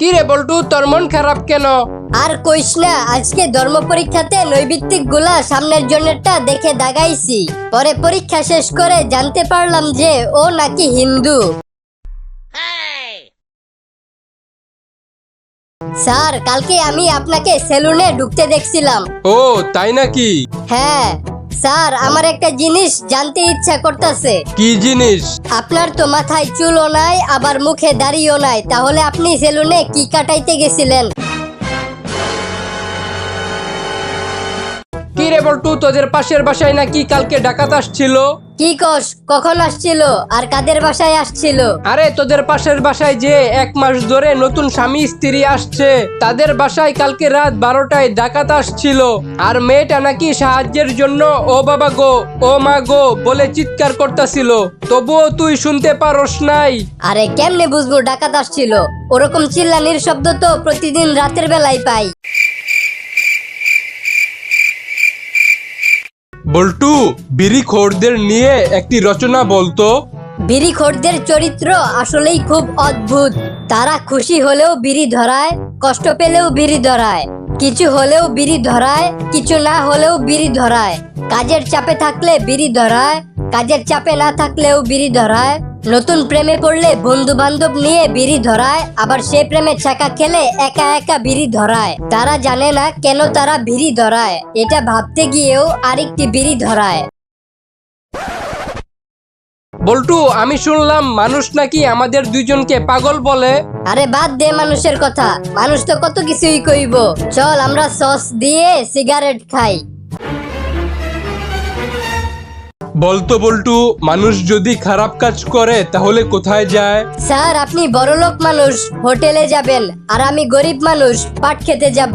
কি রে বল্টু তোর মন খারাপ কেন? আর কইস না আজকে ধর্ম পরীক্ষাতে নৈবিত্তিকগুলা সামনের জন্যটা দেখে দাগাইছি। পরে পরীক্ষা শেষ করে জানতে পারলাম যে ও নাকি হিন্দু। স্যার কালকে আমি আপনাকে সেলুনে ঢুকতে দেখছিলাম। ও তাই নাকি? হ্যাঁ। স্যার আমার একটা জিনিস জানতে ইচ্ছা করতেছে। কি জিনিস? আপনার তো মাথায় চুলও নাই আবার মুখে দাড়িও নাই। তাহলে আপনি সেলুনে কি কাটাইতে গেছিলেন? রে তোদের পাশের বাসায় নাকি কালকে ডাকাত আসছিল? কি কস? কখন আসছিল? আর কাদের বাসায় আসছিল? আরে তোদের পাশের বাসায় যে এক মাস ধরে নতুন স্বামী স্ত্রী আসছে তাদের বাসায় কালকে রাত বারোটায় ডাকাত আসছিল। আর মেয়েটা নাকি সাহায্যের জন্য ও বাবা গো ও মা গো বলে চিৎকার করতেছিল। তবুও তুই শুনতে পারস নাই। আরে কেমনে বুঝব ডাকাত আসছিল? ওরকম চিল্লানির শব্দ তো প্রতিদিন রাতের বেলায় পাই। বল্টু, বিড়ি খোরদের নিয়ে একটি রচনা বলতো। বিড়ি খোরদের চরিত্র আসলেই খুব অদ্ভুত। তারা খুশি হলেও বিড়ি ধরায়, কষ্ট পেলেও বিড়ি ধরায়। কিছু হলেও বিড়ি ধরায়, কিছু না হলেও বিড়ি ধরায়। কাজের চাপে থাকলে বিড়ি ধরায়, কাজের চাপে না থাকলেও বিড়ি ধরায়। নতুন প্রেমে পড়লে বন্ধু বান্ধব নিয়ে বিড়ি ধরায় আবার সে প্রেমে চাকা খেলে একা একা বিড়ি ধরায়। তারা জানে না কেন তারা বিড়ি ধরায় এটা ভাবতে গিয়েও আরেকটি বিড়ি ধরায়। বল্টু আমি শুনলাম মানুষ নাকি আমাদের দুইজনকে পাগল বলে। আরে বাদ দে মানুষের কথা মানুষ তো কত কিছুই কইব। চল আমরা সস দিয়ে সিগারেট খাই। বলতো বল্টু মানুষ যদি খারাপ কাজ করে তাহলে কোথায় যায়? স্যার আপনি বড়লোক মানুষ হোটেলে যাবেন আর আমি গরিব মানুষ পাট খেতে যাব।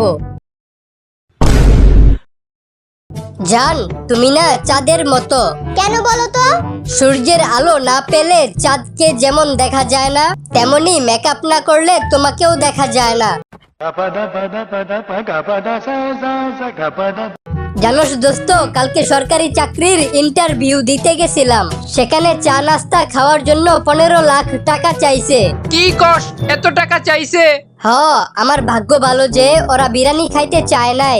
জান তুমি না চাঁদের মতো। কেন বলো তো? সূর্যের আলো না পেলে চাঁদকে যেমন দেখা যায় না তেমনি মেকআপ না করলে তোমাকেও দেখা যায় না। জানোস দোস্ত কালকে সরকারি চাকরির ইন্টারভিউ দিতে গেছিলাম। সেখানে চা নাস্তা খাওয়ার জন্য পনেরো লাখ টাকা চাইছে। কি কস? এত টাকা চাইছে? হ আমার ভাগ্য ভালো যে ওরা বিরিয়ানি খাইতে চায় নাই।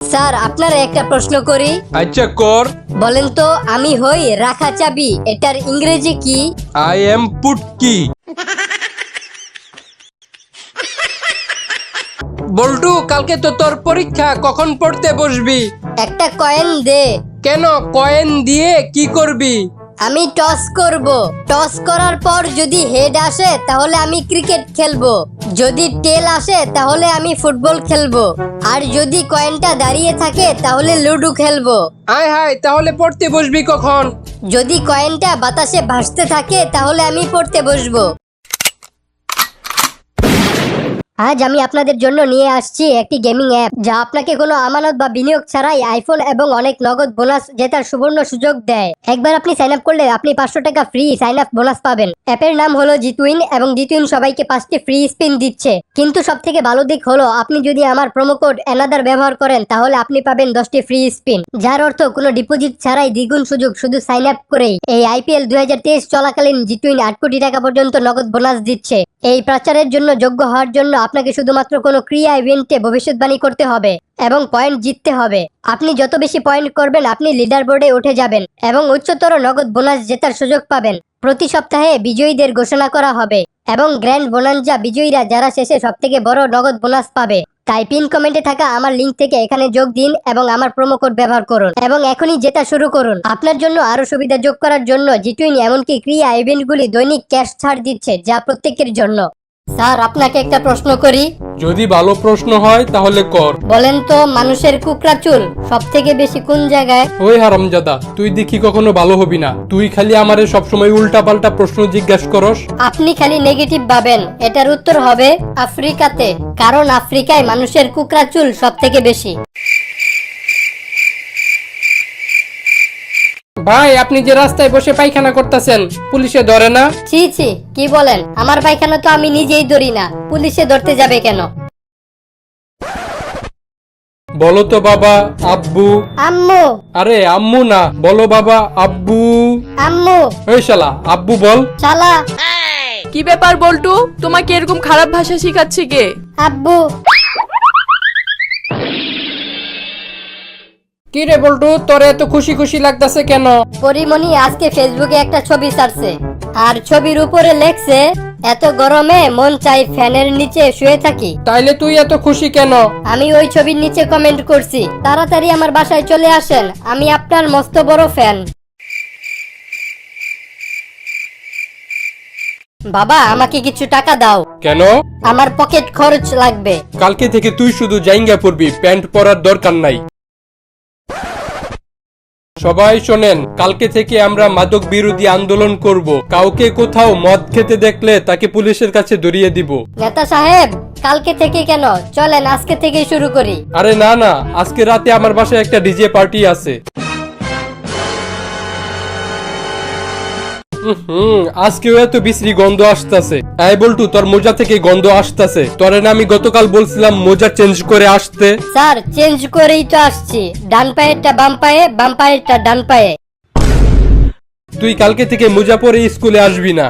স্যার আপনার একটা প্রশ্ন করি। আচ্ছা কর। বলেন তো আমি হই রাখা চাবি এটার ইংরেজি কি? আই এম পুটকি বল্টু কালকে তো তোর পরীক্ষা কখন পড়তে বসবি? একটা কয়েন দে। কেন কয়েন দিয়ে কি করবি? আমি টস করব। টস করার পর যদি হেড আসে তাহলে আমি ক্রিকেট খেলব। যদি টেল আসে তাহলে আমি ফুটবল খেলব। আর যদি কয়েনটা দাঁড়িয়ে থাকে তাহলে লুডো খেলব। আয় হায় তাহলে পড়তে বসবি কখন? যদি কয়েনটা বাতাসে ভাসতে থাকে তাহলে আমি পড়তে বসবো। আজ আমি আপনাদের জন্য নিয়ে আসছি একটি গেমিং অ্যাপ, যা আপনাকে কোনো আমানত বা বিনিয়োগ ছাড়াই আইফোন এবং অনেক নগদ বোনাস জেতার সুবর্ণ সুযোগ দেয়। একবার আপনি সাইন আপ করলে আপনি পাঁচশো টাকা ফ্রি সাইন আপ বোনাস পাবেন। অ্যাপের নাম হলো জিতুইন এবং জিতুইন সবাইকে পাঁচটি ফ্রি স্পিন দিচ্ছে। কিন্তু সব থেকে ভালো দিক হলো, আপনি যদি আমার প্রোমো কোড অ্যানাদার ব্যবহার করেন, তাহলে আপনি পাবেন দশটি ফ্রি স্পিন যার অর্থ কোনো ডিপোজিট ছাড়াই দ্বিগুণ সুযোগ শুধু সাইন আপ করেই। এই আইপিএল দুই হাজার তেইশ চলাকালীন জিতুইন আট কোটি টাকা পর্যন্ত নগদ বোনাস দিচ্ছে। এই প্রচারের জন্য যোগ্য হওয়ার জন্য আপনাকে শুধুমাত্র কোনো ক্রিয়া ইভেন্টে ভবিষ্যৎবাণী করতে হবে এবং পয়েন্ট জিততে হবে। আপনি যত বেশি পয়েন্ট করবেন, আপনি লিডার বোর্ডে উঠে যাবেন এবং উচ্চতর নগদ বোনাস জেতার সুযোগ পাবেন। প্রতি সপ্তাহে বিজয়ীদের ঘোষণা করা হবে এবং গ্র্যান্ড বোনাঞ্জা বিজয়ীরা যারা শেষে সবথেকে বড় নগদ বোনাস পাবে। তাই পিন কমেন্টে থাকা আমার লিঙ্ক থেকে এখানে যোগ দিন এবং আমার প্রোমো কোড ব্যবহার করুন। এবং এখনই জেতা শুরু করুন। আপনার জন্য আরও সুবিধা যোগ করার জন্য জিটুইন এমনকি ক্রিয়া ইভেন্টগুলি দৈনিক ক্যাশ ছাড় দিচ্ছে যা প্রত্যেকের জন্য। স্যার আপনাকে একটা প্রশ্ন করি। যদি ভালো প্রশ্ন হয় তাহলে কর। বলেন তো মানুষের কুকরা চুল সব থেকে বেশি কোন জায়গায়? ওই হারামজাদা তুই দেখি কখনো ভালো হবি না। তুই খালি আমারে সবসময় উল্টা পাল্টা প্রশ্ন জিজ্ঞাসা করস। আপনি খালি নেগেটিভ ভাবেন এটার উত্তর হবে আফ্রিকাতে কারণ আফ্রিকায় মানুষের কুকরা চুল সব থেকে বেশি। ভাই আপনি যে রাস্তায় বসে পায়খানা করতেছেন পুলিশে ধরে না? ছি ছি কি বলেন? আমার পায়খানা তো আমি নিজেই ধরি না। পুলিশে ধরতে যাবে কেন? বলো তো বাবা আব্বু। আম্মু। আরে আম্মু না বলো বাবা আব্বু। আম্মু। ওই শালা আব্বু বল। শালা। কি ব্যাপার বল্টু? তোমাকে এরকম খারাপ ভাষা শিখাচ্ছে কে? আব্বু। কি রে বল্টু তোরে এত খুশি খুশি লাগতাছে কেন? পরিমণি আজকে ফেসবুকে একটা ছবি ছাড়ছে। আর ছবির উপরে লেখছে এত গরমে মন চাই ফ্যানের নিচে শুয়ে থাকি। তাইলে তুই এত খুশি কেন? আমি ওই ছবির নিচে কমেন্ট করছি। তাড়াতাড়ি আমার বাসায় চলে আসেন আমি আপনার মস্ত বড় ফ্যান। বাবা আমাকে কিছু টাকা দাও। কেন? আমার পকেট খরচ লাগবে। কালকে থেকে তুই শুধু জাইঙ্গা পরবি প্যান্ট পরার দরকার নাই। সবাই শোনেন কালকে থেকে আমরা মাদক বিরোধী আন্দোলন করব। কাউকে কোথাও মদ খেতে দেখলে তাকে পুলিশের কাছে ধরিয়ে দিব। নেতা সাহেব কালকে থেকে কেন? চলেন আজকে থেকে শুরু করি। আরে না না আজকে রাতে আমার বাসায় একটা ডিজে পার্টি আছে। হুম আজকেও এত বিশ্রী গন্ধ আসতেছে। এই বল্টু তোর মোজা থেকে গন্ধ আসতেছে। তোরে না আমি গতকাল বলছিলাম মোজা চেঞ্জ করে আসতে। স্যার চেঞ্জ করেই তো আসছি। ডান পায়েরটা বাম পায়ে বাম পায়েরটা ডান পায়ে। তুই কালকে থেকে মোজা পরে স্কুলে আসবি না।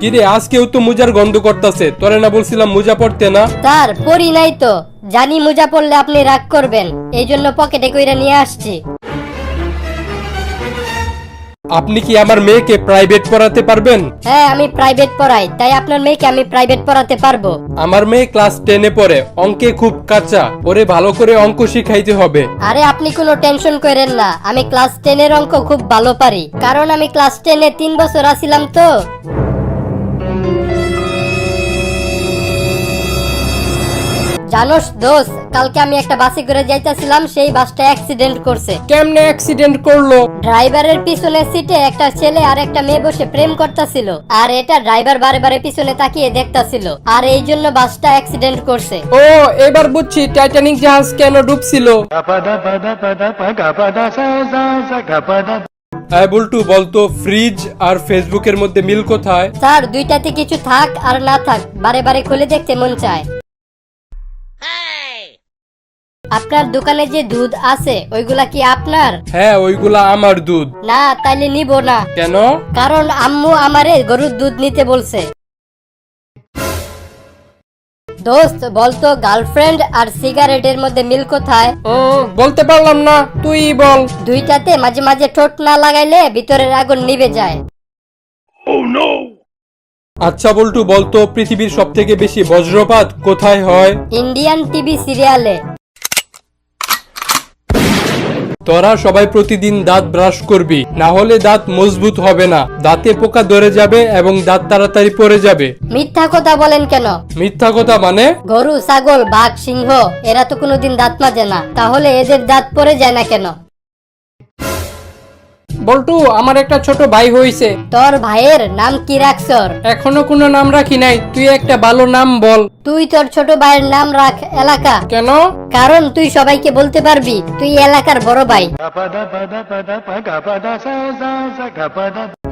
কিরে আজকেও তো মোজার গন্ধ করতেছে। তোরে না বলছিলাম মোজা পড়তে না? স্যার পরি নাই তো। জানি মোজা পড়লে আপনি রাগ করবেন। এই জন্য পকেটে কইরা নিয়ে আসছি। আপনি কি আমার মেয়েকে প্রাইভেট পড়াতে পারবেন? হ্যাঁ আমি প্রাইভেট পড়াই তাই আপনার মেয়েকে আমি প্রাইভেট পড়াতে পারব। আমার মেয়ে ক্লাস টেনে পড়ে অঙ্কে খুব কাঁচা ওরে ভালো করে অঙ্ক শিখাইতে হবে। আরে আপনি কোনো টেনশন করেন না আমি ক্লাস টেনের অঙ্ক খুব ভালো পারি কারণ আমি ক্লাস টেনে তিন বছর আছিলাম তো। জানোস দোষ কালকে আমি একটা বাসে করে যাইতাছিলাম সেই বাসটা অ্যাক্সিডেন্ট করছে। কেমনে অ্যাক্সিডেন্ট করল? ড্রাইভারের পিছনে সিটে একটা ছেলে আর একটা মেয়ে বসে প্রেম করতেছিল আর এটা ড্রাইভার বারে বারে পিছনে তাকিয়ে দেখতাছিল আর এই জন্য বাসটা অ্যাক্সিডেন্ট করছে। ও এবার বুঝছি টাইটানিক জাহাজ কেন ডুবছিল। হ্যাঁ বল্টু বলতো ফ্রিজ আর ফেসবুকের মধ্যে মিল কোথায়? স্যার দুইটাতে কিছু থাক আর না থাক বারে বারে খুলে দেখতে মন চায়। আপনার দোকানে যে দুধ আছে ওইগুলা কি আপনার? হ্যাঁ ওইগুলা আমার দুধ। না তাইলে নিব না। কেন? কারণ আম্মু আমারে গরুর দুধ নিতে বলছে। দোস্ত বলতো গার্লফ্রেন্ড আর সিগারেটের মধ্যে মিল কোথায়? উম, বলতে পারলাম না তুই বল। দুইটাতে মাঝে মাঝে ঠোঁট না লাগাইলে ভিতরের আগুন নিভে যায়। আচ্ছা বল্টু বলতো পৃথিবীর সব থেকে বেশি বজ্রপাত কোথায় হয়? ইন্ডিয়ান টিভি সিরিয়ালে। তোরা সবাই প্রতিদিন দাঁত ব্রাশ করবি না হলে দাঁত মজবুত হবে না। দাঁতে পোকা ধরে যাবে এবং দাঁত তাড়াতাড়ি পড়ে যাবে। মিথ্যা কথা বলেন কেন? মিথ্যা কথা মানে? গরু ছাগল বাঘ সিংহ এরা তো কোনোদিন দাঁত মাজে না। তাহলে এদের দাঁত পড়ে যায় না কেন? বল্টু আমার একটা ছোট ভাই হইছে। তোর ভাইয়ের নাম কি রাখছর? এখনও কোনো নাম রাখি নাই তুই একটা ভালো নাম বল। তুই তোর ছোট ভাইয়ের নাম রাখ এলাকা। কেন? কারণ তুই সবাইকে বলতে পারবি তুই এলাকার বড় ভাই।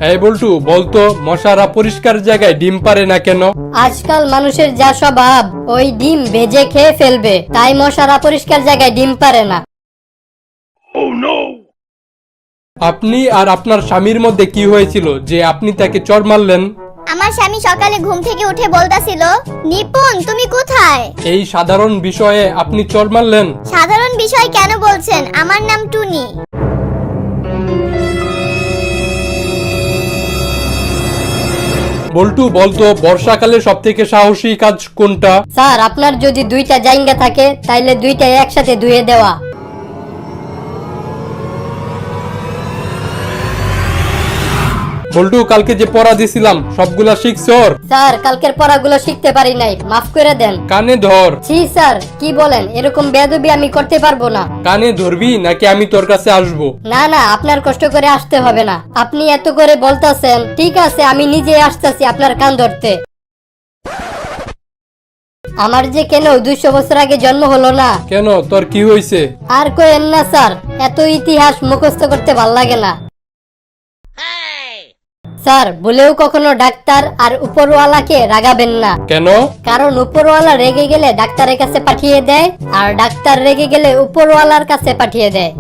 এই বল্টু বলতো মশারা পরিষ্কার জায়গায় ডিম পারে না কেন? আজকাল মানুষের যা স্বভাব ওই ডিম ভেজে খেয়ে ফেলবে তাই মশারা পরিষ্কার জায়গায় ডিম পারে না। আপনি আর আপনার স্বামীর মধ্যে কি হয়েছিল যে আপনি তাকে চর মারলেন? আমার স্বামী সকালে ঘুম থেকে উঠে বলতাছিল নিপুণ তুমি কোথায়? এই সাধারণ বিষয়ে আপনি চর মারলেন? সাধারণ বিষয় কেন বলছেন? আমার নাম টুনি। বল্টু বলতো বর্ষাকালে সব থেকে সাহসী কাজ কোনটা? স্যার আপনার যদি দুইটা জায়গা থাকে তাইলে দুইটা একসাথে ধুয়ে দেওয়া। বল্টু কালকে যে পড়া দিছিলাম সবগুলা শিখছর স্যার। কালকের পড়াগুলো শিখতে পারি নাই মাফ করে দেন। কানে ধর। জি স্যার কি বলেন এরকম বেদবি আমি করতে পারব না। কানে ধরবি নাকি আমি তোর কাছে আসব? না না আপনার কষ্ট করে আসতে হবে না। আপনি এত করে বলতাছেন ঠিক আছে আমি নিজে আসতেছি আপনার কান ধরতে। আমার যে কেন দুইশো বছর আগে জন্ম হলো না? কেন তোর কি হয়েছে আর কোয়েন না স্যার এত ইতিহাস মুখস্থ করতে ভালো লাগে না। স্যার বলেও কখনো ডাক্তার আর উপরওয়ালাকে রাগাবেন না। কেন? কারণ উপরওয়ালা রেগে গেলে ডাক্তারের কাছে পাঠিয়ে দেয় আর ডাক্তার রেগে গেলে উপরওয়ালার কাছে পাঠিয়ে দেয়।